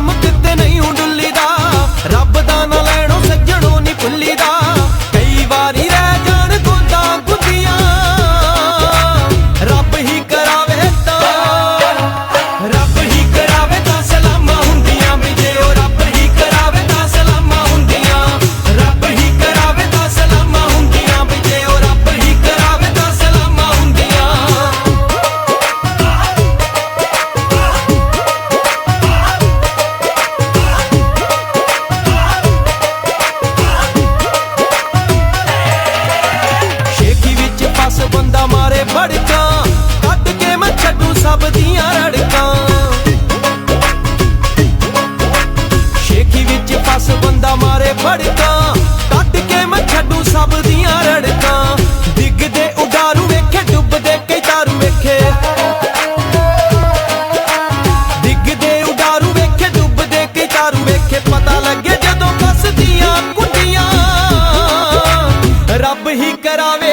I'm a ਦੀਆਂ ਵਿੱਚ ਮਾਰੇ ਫੜਕਾਂ ਕੱਟ ਕੇ ਛੱਡੂ ਸਭ ਦੀਆਂ ਰੜਕਾਂ। ਡਿੱਗਦੇ, ਉਡਾਰੂ ਵੇਖੇ, ਡੁੱਬਦੇ, ਕਈ ਡਿੱਗਦੇ, ਉਡਾਰੂ ਵੇਖੇ, ਡੁੱਬਦੇ, ਕਈ ਤਾਰੂ ਵੇਖੇ। ਪਤਾ ਲੱਗੇ ਜਦੋਂ ਫਸਦੀਆਂ ਕੁੰਡੀਆਂ। ਰੱਬ ਹੀ ਕਰਾਵੇ